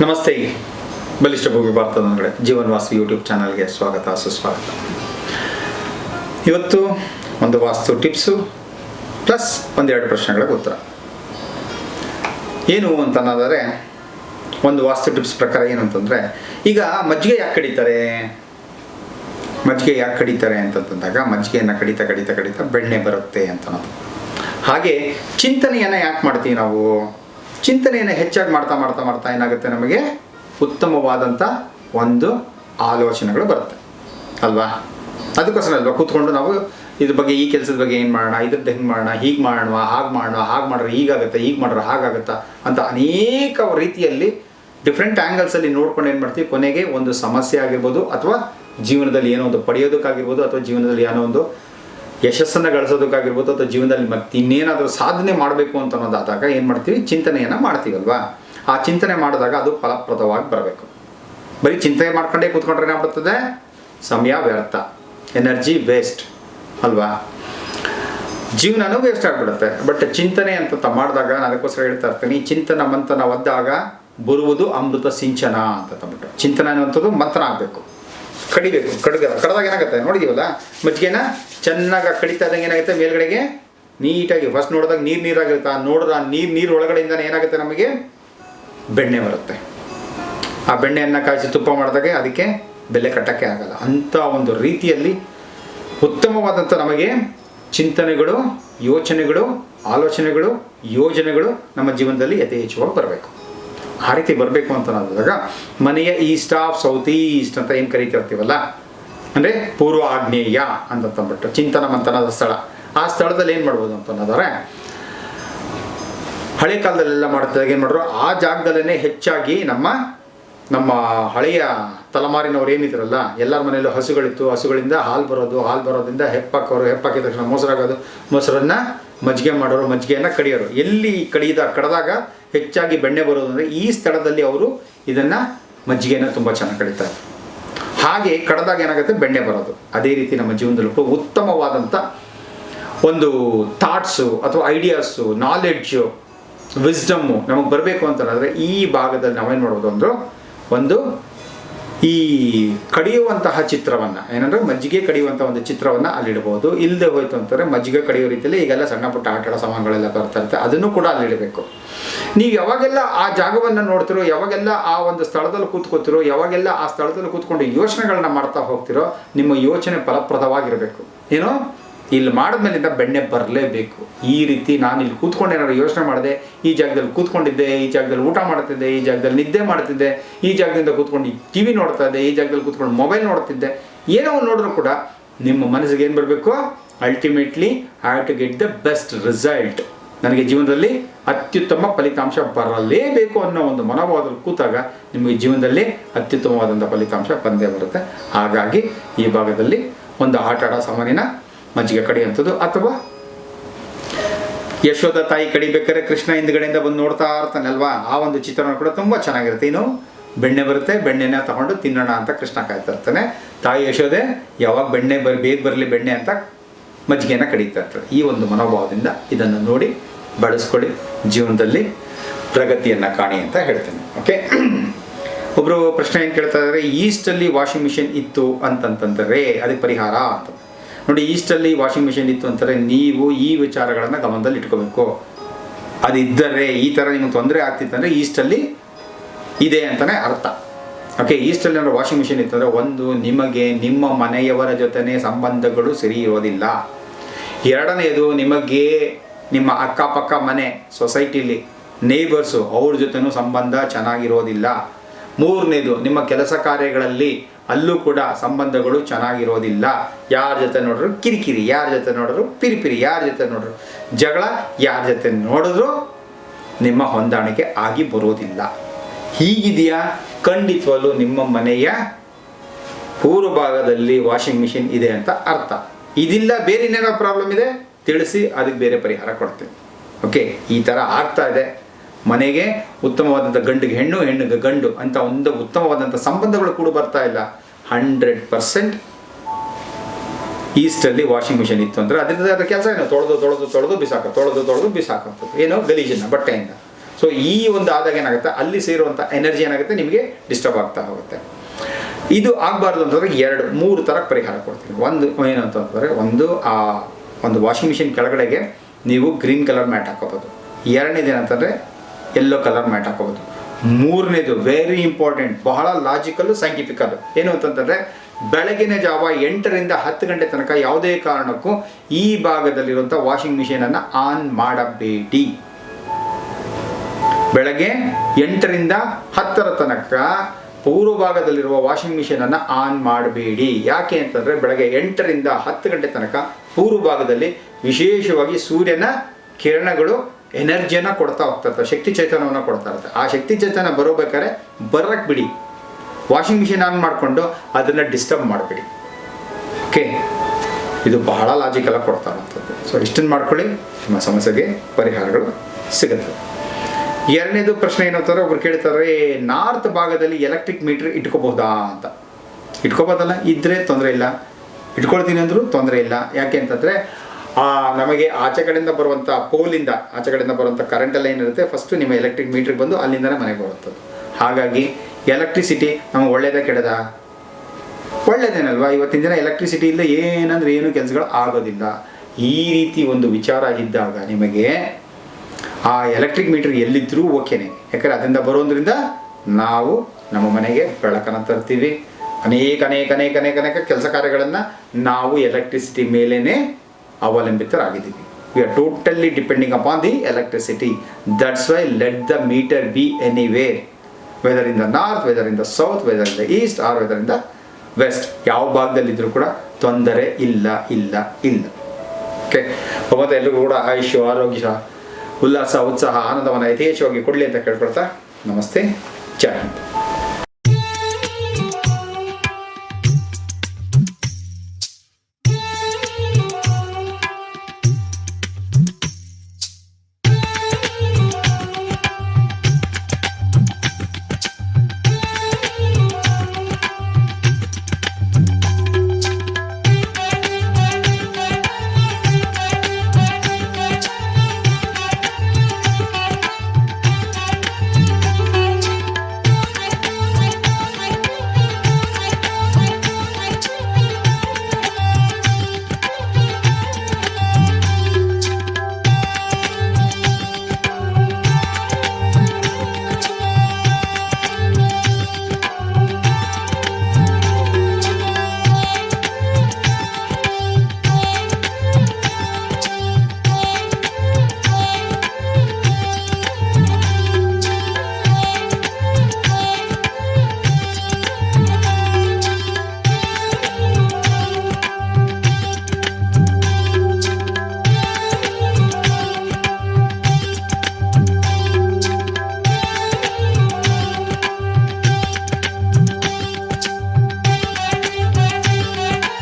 ನಮಸ್ತೆ. ಬಲಿಷ್ಠ ಭೂಮಿ ಭಾರತದ ಕಡೆ ಜೀವನ್ ವಾಸ್ತು ಯೂಟ್ಯೂಬ್ ಚಾನಲ್ಗೆ ಸ್ವಾಗತ, ಸುಸ್ವಾಗತ. ಇವತ್ತು ಒಂದು ವಾಸ್ತು ಟಿಪ್ಸು, ಪ್ಲಸ್ ಒಂದೆರಡು ಪ್ರಶ್ನೆಗಳಿಗೆ ಉತ್ತರ. ಏನು ಅಂತಂದರೆ ಒಂದು ವಾಸ್ತು ಟಿಪ್ಸ್ ಪ್ರಕಾರ ಏನು ಅಂತಂದರೆ, ಈಗ ಮಜ್ಜಿಗೆ ಯಾಕೆ ಕಡಿತಾರೆ? ಮಜ್ಜಿಗೆ ಯಾಕೆ ಕಡಿತಾರೆ ಅಂತಂತಂದಾಗ, ಮಜ್ಜಿಗೆಯನ್ನು ಕಡಿತ, ಕಡಿತಾ, ಕಡಿತ ಬೆಣ್ಣೆ ಬರುತ್ತೆ ಅಂತ ಹಾಗೆ ಚಿಂತನೆಯನ್ನು ಯಾಕೆ ಮಾಡ್ತೀವಿ ನಾವು? ಚಿಂತನೆಯನ್ನು ಹೆಚ್ಚಾಗಿ ಮಾಡ್ತಾ ಮಾಡ್ತಾ ಮಾಡ್ತಾ ಏನಾಗುತ್ತೆ ನಮಗೆ? ಉತ್ತಮವಾದಂಥ ಒಂದು ಆಲೋಚನೆಗಳು ಬರುತ್ತೆ. ಅಲ್ವಾ? ಅದಕ್ಕೋಸ್ಕರ ಅಲ್ವಾ? ಕೂತ್ಕೊಂಡು ನಾವು ಇದ್ರ ಬಗ್ಗೆ ಈ ಕೆಲಸದ ಬಗ್ಗೆ ಏನು ಮಾಡೋಣ, ಇದ್ರದ್ದು ಹೆಂಗೆ ಮಾಡೋಣ, ಹೀಗೆ ಮಾಡೋಣ, ಹಾಗೆ ಮಾಡೋಣ, ಹಾಗೆ ಮಾಡ್ರೆ ಹೀಗಾಗುತ್ತೆ ಹೀಗೆ ಮಾಡ್ರೆ ಹಾಗಾಗುತ್ತಾ ಅಂತ ಅನೇಕ ರೀತಿಯಲ್ಲಿ ಡಿಫ್ರೆಂಟ್ ಆ್ಯಂಗಲ್ಸಲ್ಲಿ ನೋಡ್ಕೊಂಡು ಏನು ಮಾಡ್ತೀವಿ? ಕೊನೆಗೆ ಒಂದು ಸಮಸ್ಯೆ ಆಗಿರ್ಬೋದು ಅಥವಾ ಜೀವನದಲ್ಲಿ ಏನೋ ಒಂದು ಪಡೆಯೋದಕ್ಕಾಗಿರ್ಬೋದು ಅಥವಾ ಜೀವನದಲ್ಲಿ ಏನೋ ಒಂದು ಯಶಸ್ಸನ್ನು ಗಳಿಸೋದಕ್ಕಾಗಿರ್ಬೋದು ಅಥವಾ ಜೀವನದಲ್ಲಿ ಮತ್ತೆ ಇನ್ನೇನಾದರೂ ಸಾಧನೆ ಮಾಡಬೇಕು ಅಂತ ಅನ್ನೋದಾದಾಗ ಏನು ಮಾಡ್ತೀವಿ? ಚಿಂತನೆಯನ್ನು ಮಾಡ್ತೀವಲ್ವಾ? ಆ ಚಿಂತನೆ ಮಾಡಿದಾಗ ಅದು ಫಲಪ್ರದವಾಗಿ ಬರಬೇಕು. ಬರೀ ಚಿಂತನೆ ಮಾಡ್ಕೊಂಡೇ ಕೂತ್ಕೊಂಡ್ರೆ ಏನಾಗ್ಬಿಡ್ತದೆ ಸಮಯ ವ್ಯರ್ಥ. ಎನರ್ಜಿ ವೇಸ್ಟ್ ಅಲ್ವಾ? ಜೀವನನೂ ವೇಸ್ಟ್ ಆಗಿಬಿಡುತ್ತೆ. ಬಟ್ ಚಿಂತನೆ ಅಂತ ಮಾಡಿದಾಗ ನಾನು ಅದಕ್ಕೋಸ್ಕರ ಹೇಳ್ತಾ ಇರ್ತೀನಿ, ಚಿಂತನ ಮಂಥನ ಒದ್ದಾಗ ಬರುವುದು ಅಮೃತ ಸಿಂಚನ ಅಂತ ತಂದ್ಬಿಟ್ಟು. ಚಿಂತನೆ ಅನ್ನುವಂಥದ್ದು ಮಂಥನ ಆಗಬೇಕು. ಕಡಿಬೇಕು ಕಡಗದ ಕಡ್ದಾಗ ಏನಾಗುತ್ತೆ? ನೋಡಿದೀವಲ್ಲ? ಮಜ್ಜಿಗೆನ ಚೆನ್ನಾಗಿ ಕಡಿತಾ ಏನಾಗುತ್ತೆ? ಮೇಲ್ಗಡೆಗೆ ನೀಟಾಗಿ ಫಸ್ಟ್ ನೋಡಿದಾಗ ನೀರು ನೀರಾಗಿರುತ್ತೆ? ಆ ನೋಡಿದ್ರೆ ಆ ನೀರು ನೀರು ಒಳಗಡೆಯಿಂದ ಏನಾಗುತ್ತೆ ನಮಗೆ? ಬೆಣ್ಣೆ ಬರುತ್ತೆ. ಆ ಬೆಣ್ಣೆಯನ್ನು ಕಾಯಿಸಿ ತುಪ್ಪ ಮಾಡಿದಾಗ ಅದಕ್ಕೆ ಬೆಲೆ ಕಟ್ಟಕ್ಕೆ ಆಗಲ್ಲ. ಅಂಥ ಒಂದು ರೀತಿಯಲ್ಲಿ ಉತ್ತಮವಾದಂಥ ನಮಗೆ ಚಿಂತನೆಗಳು, ಯೋಚನೆಗಳು, ಆಲೋಚನೆಗಳು, ಯೋಜನೆಗಳು ನಮ್ಮ ಜೀವನದಲ್ಲಿ ಯಥೇಚ್ಛವಾಗಿ ಬರಬೇಕು. ಆ ರೀತಿ ಬರಬೇಕು ಅಂತ ನೋಡಿದಾಗ ಮನೆಯ ಈಸ್ಟ್ ಆಫ್ ಸೌತ್ ಈಸ್ಟ್ ಅಂತ ಏನು ಕರಿತಿರ್ತೀವಲ್ಲ? ಅಂದರೆ ಪೂರ್ವ ಆಗ್ನೇಯ ಅಂತಂದ್ಬಿಟ್ಟು ಚಿಂತನ ಮಂಥನದ ಸ್ಥಳ. ಆ ಸ್ಥಳದಲ್ಲಿ ಏನು ಮಾಡ್ಬೋದು ಅಂತ ಅನ್ನೋದಾರೆ ಹಳೆ ಕಾಲದಲ್ಲೆಲ್ಲ ಮಾಡ್ತಿದ್ದಾಗ ಏನು ಮಾಡಿದ್ರು ಆ ಜಾಗದಲ್ಲೇ ಹೆಚ್ಚಾಗಿ ನಮ್ಮ ನಮ್ಮ ಹಳೆಯ ತಲೆಮಾರಿನವ್ರು ಏನಿದ್ರಲ್ಲ, ಎಲ್ಲರ ಮನೆಯಲ್ಲೂ ಹಸುಗಳಿತ್ತು. ಹಸುಗಳಿಂದ ಹಾಲು ಬರೋದು, ಹಾಲು ಬರೋದ್ರಿಂದ ಹೆಪ್ಪಾಕೋರು, ಹೆಪ್ಪಾಕಿದ ತಕ್ಷಣ ಮೊಸರಾಗೋದು, ಮೊಸರನ್ನ ಮಜ್ಜಿಗೆ ಮಾಡೋರು, ಮಜ್ಜಿಗೆಯನ್ನು ಕಡಿಯೋರು. ಎಲ್ಲಿ ಕಡಿದ, ಕಡದಾಗ ಹೆಚ್ಚಾಗಿ ಬೆಣ್ಣೆ ಬರೋದು ಅಂದರೆ ಈ ಸ್ಥಳದಲ್ಲಿ ಅವರು ಇದನ್ನು ಮಜ್ಜಿಗೆಯನ್ನು ತುಂಬ ಚೆನ್ನಾಗಿ ಕಡಿತಾರೆ. ಹಾಗೆ ಕಡದಾಗ ಏನಾಗುತ್ತೆ? ಬೆಣ್ಣೆ ಬರೋದು. ಅದೇ ರೀತಿ ನಮ್ಮ ಜೀವನದಲ್ಲೂ ಕೂಡ ಉತ್ತಮವಾದಂಥ ಒಂದು ಥಾಟ್ಸು ಅಥವಾ ಐಡಿಯಾಸು ನಾಲೆಡ್ಜು ವಿಸ್ಡಮ್ಮು ನಮಗೆ ಬರಬೇಕು ಅಂತಂದರೆ ಈ ಭಾಗದಲ್ಲಿ ನಾವೇನು ಮಾಡ್ಬೋದು ಅಂದರು ಒಂದು ಈ ಕಡಿಯುವಂತಹ ಚಿತ್ರವನ್ನು, ಏನಂದ್ರೆ ಮಜ್ಜಿಗೆ ಕಡಿಯುವಂಥ ಒಂದು ಚಿತ್ರವನ್ನು ಅಲ್ಲಿಡಬಹುದು ಇಲ್ಲದೆ ಹೋಯ್ತು ಅಂತಂದರೆ ಮಜ್ಜಿಗೆ ಕಡಿಯೋ ರೀತಿಯಲ್ಲಿ ಈಗೆಲ್ಲ ಸಣ್ಣ ಪುಟ್ಟ ಆಟ ಆಡೋ ಸಾಮಾನುಗಳೆಲ್ಲ ಬರ್ತಾ ಅದನ್ನು ಕೂಡ ಅಲ್ಲಿಡಬೇಕು. ನೀವು ಯಾವಾಗೆಲ್ಲ ಆ ಜಾಗವನ್ನು ನೋಡ್ತಿರೋ, ಯಾವಾಗೆಲ್ಲ ಆ ಒಂದು ಸ್ಥಳದಲ್ಲಿ ಕೂತ್ಕೋತಿರೋ ಯಾವಾಗೆಲ್ಲ ಆ ಸ್ಥಳದಲ್ಲಿ ಕೂತ್ಕೊಂಡು ಯೋಚನೆಗಳನ್ನ ಮಾಡ್ತಾ ಹೋಗ್ತಿರೋ, ನಿಮ್ಮ ಯೋಚನೆ ಫಲಪ್ರದವಾಗಿರಬೇಕು. ಏನೋ? ಇಲ್ಲಿ ಮಾಡಿದ್ಮೇಲಿಂದ ಬೆಣ್ಣೆ ಬರಲೇಬೇಕು. ಈ ರೀತಿ ನಾನು ಇಲ್ಲಿ ಕೂತ್ಕೊಂಡು ಏನಾದ್ರು ಯೋಚನೆ ಮಾಡಿದೆ, ಈ ಜಾಗದಲ್ಲಿ ಕೂತ್ಕೊಂಡಿದ್ದೆ, ಈ ಜಾಗದಲ್ಲಿ ಊಟ ಮಾಡ್ತಿದ್ದೆ, ಈ ಜಾಗದಲ್ಲಿ ನಿದ್ದೆ ಮಾಡ್ತಿದ್ದೆ, ಈ ಜಾಗದಿಂದ ಕೂತ್ಕೊಂಡು ಟಿ ವಿ ನೋಡ್ತಾ ಇದ್ದೆ, ಈ ಜಾಗದಲ್ಲಿ ಕೂತ್ಕೊಂಡು ಮೊಬೈಲ್ ನೋಡ್ತಿದ್ದೆ. ಏನೋ ಒಂದು ನೋಡಿದ್ರು ಕೂಡ ನಿಮ್ಮ ಮನಸ್ಸಿಗೆ ಏನು ಬರಬೇಕು? Ultimately I to get the best result ನನಗೆ ಜೀವನದಲ್ಲಿ ಅತ್ಯುತ್ತಮ ಫಲಿತಾಂಶ ಬರಲೇಬೇಕು ಅನ್ನೋ ಒಂದು ಮನೋಭಾವದಲ್ಲಿ ಕೂತಾಗ ನಿಮಗೆ ಜೀವನದಲ್ಲಿ ಅತ್ಯುತ್ತಮವಾದಂಥ ಫಲಿತಾಂಶ ಬಂದೇ ಬರುತ್ತೆ. ಹಾಗಾಗಿ ಈ ಭಾಗದಲ್ಲಿ ಒಂದು ಆಟ ಆಡೋ ಸಾಮಾನಿನ ಮಜ್ಜಿಗೆ ಕಡಿಯುವಂಥದ್ದು ಅಥವಾ ಯಶೋಧ ತಾಯಿ ಕಡಿಬೇಕಾದ್ರೆ ಕೃಷ್ಣ ಹಿಂದ್ಗಡೆಯಿಂದ ಬಂದು ನೋಡ್ತಾ ಇರ್ತಾನಲ್ವಾ ಆ ಒಂದು ಚಿತ್ರಣ ಕೂಡ ತುಂಬ ಚೆನ್ನಾಗಿರುತ್ತೆ. ಇನ್ನು ಬೆಣ್ಣೆ ಬರುತ್ತೆ, ಬೆಣ್ಣೆನ ತಗೊಂಡು ತಿನ್ನೋಣ ಅಂತ ಕೃಷ್ಣ ಕಾಯ್ತಾ ಇರ್ತಾನೆ. ತಾಯಿ ಯಶೋದೆ ಯಾವಾಗ ಬೆಣ್ಣೆ ಬರ್, ಬೇಗ ಬರಲಿ ಬೆಣ್ಣೆ ಅಂತ ಮಜ್ಜಿಗೆನ ಕಡಿತಾ ಇರ್ತಾರೆ ಈ ಒಂದು ಮನೋಭಾವದಿಂದ ಇದನ್ನು ನೋಡಿ ಬಳಸ್ಕೊಳ್ಳಿ. ಜೀವನದಲ್ಲಿ ಪ್ರಗತಿಯನ್ನು ಕಾಣಿ ಅಂತ ಹೇಳ್ತೇನೆ. ಓಕೆ? ಒಬ್ಬರು ಪ್ರಶ್ನೆ ಏನು ಕೇಳ್ತಾ ಇದ್ದಾರೆ? ಈಸ್ಟಲ್ಲಿ ವಾಷಿಂಗ್ ಮಿಷಿನ್ ಇತ್ತು ಅಂತಂತಂದರೆ ಅದಕ್ಕೆ ಪರಿಹಾರ ಅಂತ. ನೋಡಿ ಈಸ್ಟಲ್ಲಿ ವಾಷಿಂಗ್ ಮಿಷಿನ್ ಇತ್ತು ಅಂತಾರೆ, ನೀವು ಈ ವಿಚಾರಗಳನ್ನು ಗಮನದಲ್ಲಿ ಇಟ್ಕೋಬೇಕು. ಅದಿದ್ದರೆ ಈ ಥರ ನಿಮಗೆ ತೊಂದರೆ ಆಗ್ತಿತ್ತಂದರೆ ಈಸ್ಟಲ್ಲಿ ಇದೆ ಅಂತಲೇ ಅರ್ಥ. ಓಕೆ ಈಸ್ಟಲ್ಲಿ ಏನಾದ್ರು ವಾಷಿಂಗ್ ಮಿಷಿನ್ ಇತ್ತು ಅಂದರೆ ಒಂದು, ನಿಮಗೆ ನಿಮ್ಮ ಮನೆಯವರ ಜೊತೆನೇ ಸಂಬಂಧಗಳು ಸರಿ ಇರೋದಿಲ್ಲ. ಎರಡನೇದು ನಿಮಗೆ ನಿಮ್ಮ ಅಕ್ಕಪಕ್ಕ ಮನೆ ಸೊಸೈಟಿಲಿ ನೇಬರ್ಸು ಅವ್ರ ಜೊತೆನೂ ಸಂಬಂಧ ಚೆನ್ನಾಗಿರೋದಿಲ್ಲ. ಮೂರನೇದು, ನಿಮ್ಮ ಕೆಲಸ ಕಾರ್ಯಗಳಲ್ಲಿ ಅಲ್ಲೂ ಕೂಡ ಸಂಬಂಧಗಳು ಚೆನ್ನಾಗಿರೋದಿಲ್ಲ. ಯಾರ ಜೊತೆ ನೋಡಿದ್ರು ಕಿರಿಕಿರಿ, ಯಾರ ಜೊತೆ ನೋಡಿದ್ರು ಪಿರಿಪಿರಿ, ಯಾರ ಜೊತೆ ನೋಡಿದ್ರು ಜಗಳ, ಯಾರ ಜೊತೆ ನೋಡಿದ್ರು ನಿಮ್ಮ ಹೊಂದಾಣಿಕೆ ಆಗಿ ಬರೋದಿಲ್ಲ. ಹೀಗಿದೆಯಾ? ಖಂಡಿತವಲ್ಲೂ ನಿಮ್ಮ ಮನೆಯ ಪೂರ್ವ ಭಾಗದಲ್ಲಿ ವಾಷಿಂಗ್ ಮಿಷಿನ್ ಇದೆ ಅಂತ ಅರ್ಥ. ಇದಿಲ್ಲ, ಬೇರೆ ಏನೇನೋ ಪ್ರಾಬ್ಲಮ್ ಇದೆ? ತಿಳಿಸಿ, ಅದಕ್ಕೆ ಬೇರೆ ಪರಿಹಾರ ಕೊಡ್ತೀನಿ. ಓಕೆ ಈ ಥರ ಆಗ್ತಾ ಇದೆ. ಮನೆಗೆ ಉತ್ತಮವಾದಂಥ ಗಂಡಿಗೆ ಹೆಣ್ಣು, ಹೆಣ್ಣಿಗೆ ಗಂಡು ಅಂತ ಒಂದು ಉತ್ತಮವಾದಂಥ ಸಂಬಂಧಗಳು ಕೂಡ ಬರ್ತಾ ಇಲ್ಲ. ಹಂಡ್ರೆಡ್ ಪರ್ಸೆಂಟ್ ಈಸ್ಟಲ್ಲಿ ವಾಷಿಂಗ್ ಮಿಷಿನ್ ಇತ್ತು ಅಂದರೆ ಅದರಿಂದ ಅದರ ಕೆಲಸ ಏನು, ತೊಳೆದು ತೊಳೆದು ತೊಳೆದು ಬಿಸಾಕ, ತೊಳೆದು ತೊಳೆದು ಬಿಸಾಕಂಥದ್ದು ಏನೋ ಗಲೀಜಿನ ಬಟ್ಟೆಯಿಂದ. ಸೊ ಈ ಒಂದು ಆದಾಗ ಏನಾಗುತ್ತೆ? ಅಲ್ಲಿ ಸೇರುವಂಥ ಎನರ್ಜಿ ಏನಾಗುತ್ತೆ? ನಿಮಗೆ ಡಿಸ್ಟರ್ಬ್ ಆಗ್ತಾ ಹೋಗುತ್ತೆ. ಇದು ಆಗಬಾರ್ದು ಅಂತಂದ್ರೆ ಎರಡು, ಮೂರು ಥರ ಪರಿಹಾರ ಕೊಡ್ತೀನಿ. ಒಂದು, ಏನು ಅಂತಂದರೆ ಒಂದು, ಆ, ಒಂದು ವಾಷಿಂಗ್ ಮಿಷಿನ್ ಕೆಳಗಡೆಗೆ ನೀವು ಗ್ರೀನ್ ಕಲರ್ ಮ್ಯಾಟ್ ಹಾಕೋಬೋದು ಎರಡನೇದು ಏನಂತಂದರೆ ಯೆಲ್ಲೋ ಕಲರ್ ಮ್ಯಾಟ್ ಹಾಕೋಬೋದು ಮೂರನೇದು ವೆರಿ ಇಂಪಾರ್ಟೆಂಟ್ ಬಹಳ ಲಾಜಿಕಲ್ಲು ಅದು. ಏನು ಅಂತಂತಂದರೆ, ಬೆಳಗಿನ ಜಾವ ಎಂಟರಿಂದ ಹತ್ತು ಗಂಟೆ ತನಕ ಯಾವುದೇ ಕಾರಣಕ್ಕೂ ಈ ಭಾಗದಲ್ಲಿರುವಂಥ ವಾಷಿಂಗ್ ಮಿಷಿನನ್ನು ಆನ್ ಮಾಡಬೇಡಿ. ಬೆಳಗ್ಗೆ ಎಂಟರಿಂದ ಹತ್ತರ ತನಕ ಪೂರ್ವ ಭಾಗದಲ್ಲಿರುವ ವಾಷಿಂಗ್ ಮಿಷಿನನ್ನು ಆನ್ ಮಾಡಬೇಡಿ. ಯಾಕೆ ಅಂತಂದರೆ, ಬೆಳಗ್ಗೆ ಎಂಟರಿಂದ ಹತ್ತು ಗಂಟೆ ತನಕ ಪೂರ್ವ ಭಾಗದಲ್ಲಿ ವಿಶೇಷವಾಗಿ ಸೂರ್ಯನ ಕಿರಣಗಳು ಎನರ್ಜಿಯನ್ನು ಕೊಡ್ತಾ ಹೋಗ್ತಾ ಶಕ್ತಿ ಚೈತನ್ಯವನ್ನು ಕೊಡ್ತಾ ಇರುತ್ತೆ. ಆ ಶಕ್ತಿ ಚೈತನ್ಯ ಬರೋಬೇಕಾದ್ರೆ ಬರಕ್ ಬಿಡಿ. ವಾಷಿಂಗ್ ಮಿಷಿನ್ ಆನ್ ಮಾಡಿಕೊಂಡು ಅದನ್ನು ಡಿಸ್ಟರ್ಬ್ ಮಾಡಬೇಡಿ. ಓಕೆ? ಇದು ಬಹಳ ಲಾಜಿಕಲ್ಲ ಕೊಡ್ತಾ ಇರುವಂಥದ್ದು. ಸೊ ಇಷ್ಟನ್ನು ಮಾಡ್ಕೊಳ್ಳಿ, ನಿಮ್ಮ ಸಮಸ್ಯೆಗೆ ಪರಿಹಾರಗಳು ಸಿಗುತ್ತೆ. ಎರಡನೇದು ಪ್ರಶ್ನೆ ಏನು ಅಂತಂದರೆ ಒಬ್ರು ಕೇಳ್ತಾರೆ ನಾರ್ತ್ ಭಾಗದಲ್ಲಿ ಎಲೆಕ್ಟ್ರಿಕ್ ಮೀಟರ್ ಇಟ್ಕೋಬಹುದಾ? ಅಂತ. ಇಟ್ಕೋಬೋದಲ್ಲ? ಇದ್ರೆ ತೊಂದರೆ ಇಲ್ಲ. ಇಟ್ಕೊಳ್ತೀನಿ ಅಂದರೂ ತೊಂದರೆ ಇಲ್ಲ. ಯಾಕೆ ಅಂತಂದರೆ ನಮಗೆ ಆಚೆ ಕಡೆಯಿಂದ ಬರುವಂಥ ಪೋಲಿಂದ ಆಚೆ ಕಡೆಯಿಂದ ಬರುವಂಥ ಕರೆಂಟ್ ಎಲ್ಲ ಏನಿರುತ್ತೆ ಫಸ್ಟು ನಿಮ್ಮ ಎಲೆಕ್ಟ್ರಿಕ್ ಮೀಟ್ರಿಗೆ ಬಂದು ಅಲ್ಲಿಂದನೇ ಮನೆಗೆ ಬರುತ್ತದೆ ಹಾಗಾಗಿ ಎಲೆಕ್ಟ್ರಿಸಿಟಿ ನಮಗೆ ಒಳ್ಳೇದೇ ಕೆಡದ? ಒಳ್ಳೇದೇನಲ್ವಾ? ಇವತ್ತಿನ ದಿನ ಎಲೆಕ್ಟ್ರಿಸಿಟಿ ಇಲ್ಲ ಏನಂದ್ರೆ ಏನು ಕೆಲಸಗಳು ಆಗೋದಿಲ್ಲ. ಈ ರೀತಿ ಒಂದು ವಿಚಾರ ಇದ್ದಾಗ ನಿಮಗೆ ಆ ಎಲೆಕ್ಟ್ರಿಕ್ ಮೀಟರ್ ಎಲ್ಲಿದ್ದರೂ ಓಕೆನೆ ಯಾಕಂದರೆ ಅದರಿಂದ ಬರೋದ್ರಿಂದ ನಾವು ನಮ್ಮ ಮನೆಗೆ ಬೆಳಕನ್ನು ತರ್ತೀವಿ. ಅನೇಕ ಅನೇಕ ಅನೇಕ ಅನೇಕ ಅನೇಕ ಕೆಲಸ ಕಾರ್ಯಗಳನ್ನು ನಾವು ಎಲೆಕ್ಟ್ರಿಸಿಟಿ ಮೇಲೇ ಅವಲಂಬಿತರಾಗಿದ್ದೀವಿ. We are totally depending upon the electricity that's why let the meter be anywhere whether in the north whether in the south whether in the east or whether in the west ಯಾವ ಭಾಗದಲ್ಲಿದ್ದರೂ ಕೂಡ ತೊಂದರೆ ಇಲ್ಲ ಇಲ್ಲ ಇಲ್ಲ. Okay ಭಗವಂತ ಎಲ್ಲರಿಗೂ ಕೂಡ ಆಯುಷ್ಯ, ಆರೋಗ್ಯ, ಉಲ್ಲಾಸ, ಉತ್ಸಾಹ, ಆನಂದವನ್ನು ಯಥೇಚ್ಛವಾಗಿ ಕೊಡಲಿ ಅಂತ ಕೇಳ್ಕೊಳ್ತಾ ನಮಸ್ತೆ. ಜೈ ಹಿಂದ್.